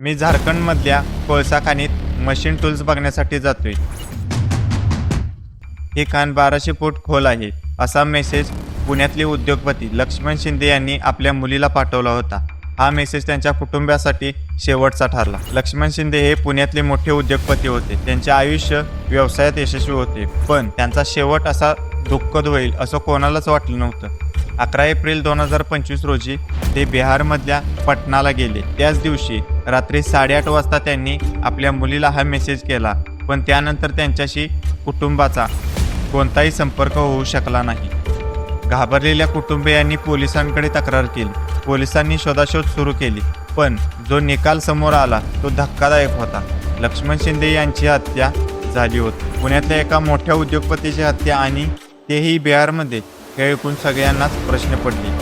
मी झारखंडमधल्या कोळसा खाणीत मशीन टूल्स बघण्यासाठी जातोय. हे खाण बाराशे फूट खोल आहे असा मेसेज पुण्यातले उद्योगपती लक्ष्मण शिंदे यांनी आपल्या मुलीला पाठवला होता. हा मेसेज त्यांच्या कुटुंबासाठी शेवटचा ठरला. लक्ष्मण शिंदे हे पुण्यातले मोठे उद्योगपती होते. त्यांचे आयुष्य व्यवसायात यशस्वी होते पण त्यांचा शेवट असा दुःखद होईल असं कोणालाच वाटलं नव्हतं. अकरा एप्रिल दोन हजार पंचवीस रोजी ते बिहारमधल्या पटणाला गेले. त्याच दिवशी रात्री साडेआठ वाजता त्यांनी आपल्या मुलीला हा मेसेज केला. पण त्यानंतर त्यांच्याशी कुटुंबाचा कोणताही संपर्क होऊ शकला नाही. घाबरलेल्या कुटुंबियांनी पोलिसांकडे तक्रार केली. पोलिसांनी शोधाशोध सुरू केली. पण जो निकाल समोर आला तो धक्कादायक होता. लक्ष्मण शिंदे यांची हत्या झाली होती. पुण्यातल्या एका मोठ्या उद्योगपतीची हत्या आणि तेही बिहारमध्ये हे ऐकून सगळ्यांनाच प्रश्न पडले.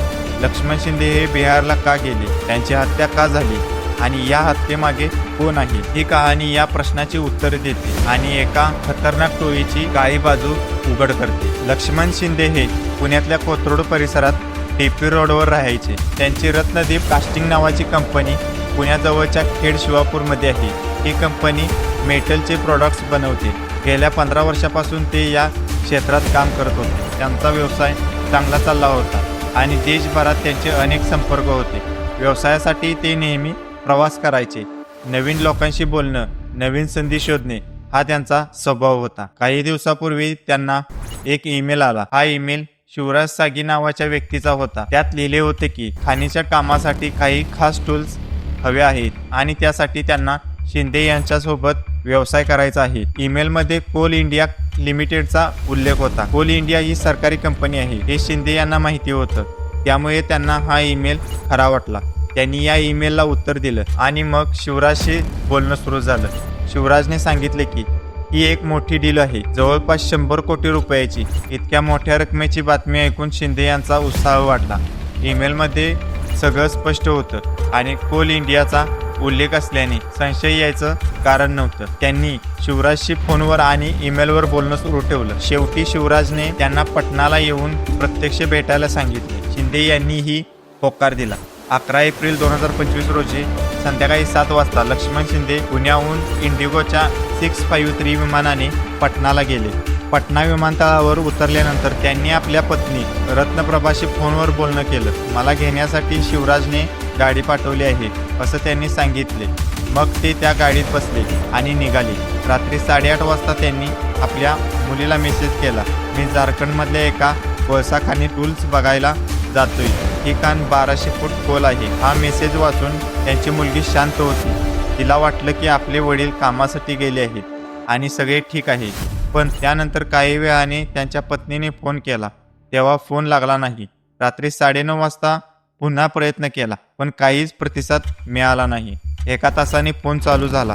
लक्ष्मण शिंदे हे बिहारला का गेले? त्यांची हत्या का झाली? आणि या हत्येमागे हो कोण आहे ही कहाणी या प्रश्नाची उत्तरे देते आणि एका खतरनाक टोळीची काळी बाजू उघड करते. लक्ष्मण शिंदे हे पुण्यातल्या कोथरूड परिसरात टेपी रोडवर राहायचे. त्यांची रत्नदीप कास्टिंग नावाची कंपनी पुण्याजवळच्या खेड शिवापूरमध्ये आहे. ही कंपनी मेटलचे प्रॉडक्ट्स बनवते. गेल्या पंधरा वर्षापासून ते या क्षेत्रात काम करत होते. त्यांचा व्यवसाय चांगला चालला होता आणि देशभरात त्यांचे अनेक संपर्क होते. व्यवसायासाठी ते नेहमी प्रवास करायचे. नवीन लोकांशी बोलणं नवीन संधी शोधणे हा त्यांचा स्वभाव होता. काही दिवसापूर्वी त्यांना एक ईमेल आला. हा ईमेल शिवराज सागी नावाच्या व्यक्तीचा होता. त्यात लिहिले होते की खाणीच्या कामासाठी काही खास टूल्स हवे आहेत आणि त्यासाठी त्यांना शिंदे यांच्यासोबत व्यवसाय करायचा आहे. ईमेलमध्ये कोल इंडिया लिमिटेडचा उल्लेख होता. कोल इंडिया ही सरकारी कंपनी आहे. हे शिंदे यांना माहिती होतं. त्यामुळे त्यांना हा ईमेल खरा वाटला. त्यांनी या ईमेलला उत्तर दिलं. आणि मग शिवराजशी बोलणं सुरू झालं. शिवराजने सांगितले की ही एक मोठी डील आहे. जवळपास शंभर कोटी रुपयाची. इतक्या मोठ्या रकमेची बातमी ऐकून शिंदे यांचा उत्साह वाढला. ईमेलमध्ये सगळं स्पष्ट होतं. आणि कोल इंडियाचा उल्लेख असल्याने संशय यायचं कारण नव्हतं. त्यांनी शिवराजशी फोनवर आणि ईमेलवर बोलणं सुरू ठेवलं. शेवटी शिवराजने त्यांना पटनाला येऊन प्रत्यक्ष भेटायला सांगितले. शिंदे यांनीही होकार दिला. अकरा एप्रिल दोन हजार पंचवीस रोजी संध्याकाळी सात वाजता लक्ष्मण शिंदे पुण्याहून इंडिगोच्या सिक्स फाईव्ह थ्री विमानाने पटणाला गेले. पटना विमानतळावर उतरल्यानंतर त्यांनी आपल्या पत्नी रत्नप्रभाशी फोनवर बोलणं केलं. मला घेण्यासाठी शिवराजने गाडी पाठवली आहे असं त्यांनी सांगितले. मग ते त्या गाडीत बसले आणि निघाले. रात्री साडेआठ वाजता त्यांनी आपल्या मुलीला मेसेज केला. मी झारखंडमधल्या एका कोळसा खाणी टूल्स बघायला जातोय. ही कान बाराशे फूट खोल आहे. हा मेसेज वाचून त्यांची मुलगी शांत होती. तिला वाटलं की आपले वडील कामासाठी गेले आहेत आणि सगळे ठीक आहे. पण त्यानंतर काही वेळाने त्यांच्या पत्नीने फोन केला. तेव्हा फोन लागला नाही. रात्री साडेनऊ वाजता पुन्हा प्रयत्न केला पण काहीच प्रतिसाद मिळाला नाही. एका तासाने फोन चालू झाला.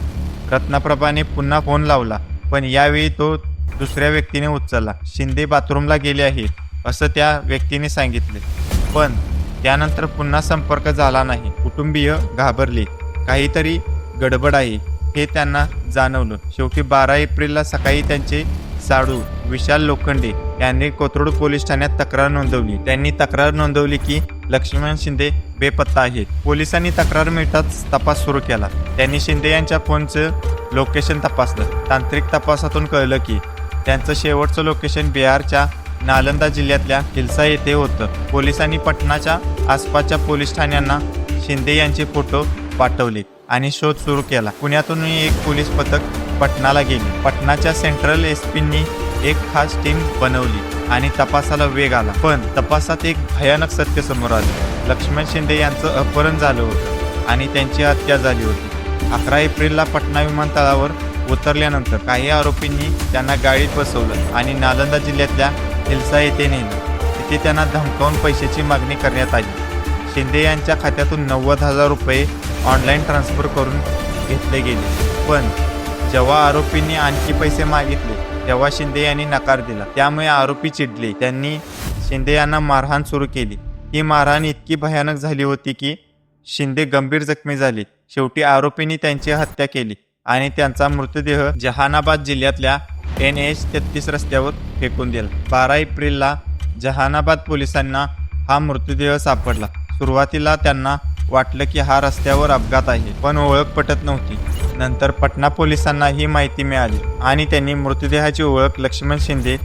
रत्नप्रभाने पुन्हा फोन लावला पण यावेळी तो दुसऱ्या व्यक्तीने उचलला. शिंदे बाथरूमला गेले आहेत असं त्या व्यक्तीने सांगितले. पण त्यानंतर पुन्हा संपर्क झाला नाही. कुटुंबीय घाबरले. काहीतरी गडबड आहे हे त्यांना जाणवलं. शेवटी बारा एप्रिलला सकाळी त्यांचे साडू विशाल लोखंडे यांनी कोथरूड पोलीस ठाण्यात तक्रार नोंदवली. त्यांनी तक्रार नोंदवली की लक्ष्मण शिंदे बेपत्ता आहेत. पोलिसांनी तक्रार मिळताच तपास सुरू केला. त्यांनी शिंदे यांच्या फोनचं लोकेशन तपासलं. तांत्रिक तपासातून कळलं की त्यांचं शेवटचं लोकेशन बिहारच्या नालंदा जिल्ह्यातल्या हिल्सा येथे होतं. पोलिसांनी पटनाच्या आसपासच्या पोलीस ठाण्यांना शिंदे यांचे फोटो पाठवले आणि शोध सुरू केला. पुण्यातूनही एक पोलीस पथक पटनाला गेले. पटनाच्या सेंट्रल एस पींनी एक खास टीम बनवली आणि तपासाला वेग आला. पण तपासात एक भयानक सत्य समोर आले. लक्ष्मण शिंदे यांचं अपहरण झालं होतं आणि त्यांची हत्या झाली होती. अकरा एप्रिलला पटना विमानतळावर उतरल्यानंतर काही आरोपींनी त्यांना गाडीत बसवलं आणि नालंदा जिल्ह्यातल्या हिलसा येथे नेलं. तिथे त्यांना धमकावून पैशाची मागणी करण्यात आली. शिंदे यांच्या खात्यातून नव्वद हजार रुपये ऑनलाईन ट्रान्सफर करून घेतले गेले. पण जेव्हा आरोपींनी आणखी पैसे मागितले तेव्हा शिंदे यांनी नकार दिला. त्यामुळे आरोपी चिडले. त्यांनी शिंदे यांना मारहाण सुरू केली. ही मारहाण इतकी भयानक झाली होती की शिंदे गंभीर जखमी झाले. शेवटी आरोपींनी त्यांची हत्या केली आणि त्यांचा मृतदेह जहानाबाद जिल्ह्यातल्या एन एच तेहतीस रस्त्यावर फेकून दिला. बारा एप्रिलला जहानाबाद पोलिसांना हा मृतदेह सापडला. सुरुवातीला त्यांना वाटलं की हा रस्त्यावर अपघात आहे पण ओळख पटत नव्हती. नंतर पटना पोलिसांना ही माहिती मिळाली आणि त्यांनी मृतदेहाची ओळख लक्ष्मण शिंदे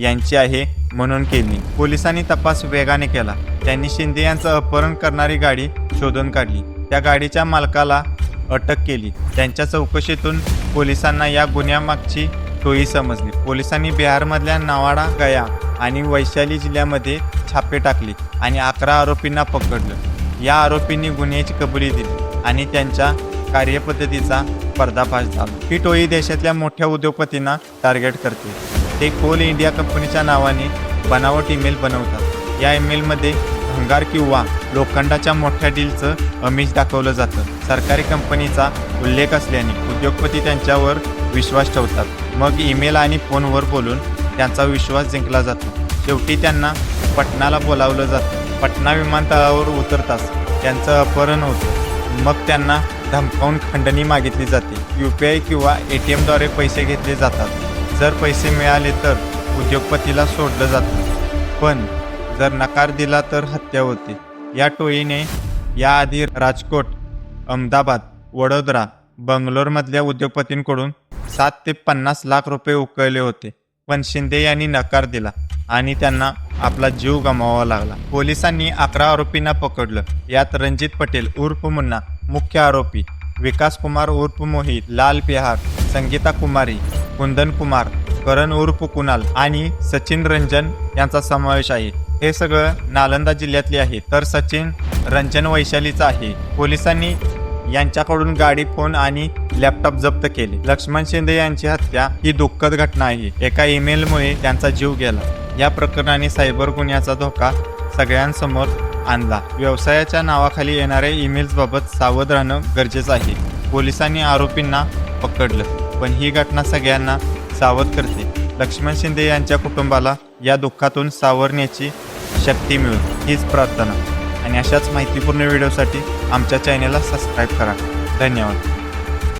यांची आहे म्हणून केली. पोलिसांनी तपास वेगाने केला. त्यांनी शिंदे यांचं अपहरण करणारी गाडी शोधून काढली. त्या गाडीच्या मालकाला अटक केली. त्यांच्या चौकशीतून पोलिसांना या गुन्ह्यामागची टोळी समजली. पोलिसांनी बिहारमधल्या नवाडा गया आणि वैशाली जिल्ह्यामध्ये छापे टाकले आणि अकरा आरोपींना पकडलं. या आरोपींनी गुन्ह्याची कबुली दिली आणि त्यांच्या कार्यपद्धतीचा पर्दाफाश झाला. ही टोळी देशातल्या मोठ्या उद्योगपतींना टार्गेट करते. ते कोल इंडिया कंपनीच्या नावाने बनावट ईमेल बनवतात. या ईमेलमध्ये भंगार किंवा लोखंडाच्या मोठ्या डीलचं अमिष दाखवलं जातं. सरकारी कंपनीचा उल्लेख असल्याने उद्योगपती त्यांच्यावर विश्वास ठेवतात. मग ईमेल आणि फोनवर बोलून त्यांचा विश्वास जिंकला जातो. शेवटी त्यांना पटनाला बोलावलं जातं. पटना विमानतळावर उतरताच त्यांचं अपहरण होतं. मग त्यांना धमकावून खंडणी मागितली जाते. यू पी आय किंवा ए टी एमद्वारे पैसे घेतले जातात. जर पैसे मिळाले तर उद्योगपतीला सोडलं जातं. पण जर नकार दिला तर हत्या होते. या टोळीने याआधी राजकोट अहमदाबाद वडोदरा बंगलोरमधल्या उद्योगपतींकडून सात ते पन्नास लाख रुपये उकळले होते. पण शिंदे यांनी नकार दिला आणि त्यांना आपला जीव गमावा लागला. पोलिसांनी अकरा आरोपींना पकडलं. यात रणजित पटेल उर्फ मुन्ना मुख्य आरोपी विकास कुमार उर्फ मोहित लाल पिहार संगीता कुमारी कुंदन कुमार करण उर्फ कुणाल आणि सचिन रंजन यांचा समावेश आहे. हे सगळं नालंदा जिल्ह्यातले आहे. तर सचिन रंजन वैशालीचा आहे. पोलिसांनी यांच्याकडून गाडी फोन आणि लॅपटॉप जप्त केले. लक्ष्मण शिंदे यांची हत्या ही दुःखद घटना आहे. एका ईमेलमुळे त्यांचा जीव गेला. या प्रकरणाने सायबर गुन्ह्याचा धोका सगळ्यांसमोर आणला. व्यवसायाच्या नावाखाली येणाऱ्या ईमेल्सबाबत सावध राहणं गरजेचं आहे. पोलिसांनी आरोपींना पकडलं पण ही घटना सगळ्यांना सावध करते. लक्ष्मण शिंदे यांच्या कुटुंबाला या दुःखातून सावरण्याची शक्ती मिळेल हीच प्रार्थना. आणि अशाच माहितीपूर्ण व्हिडिओसाठी आमच्या चॅनेलला सबस्क्राईब करा. धन्यवाद.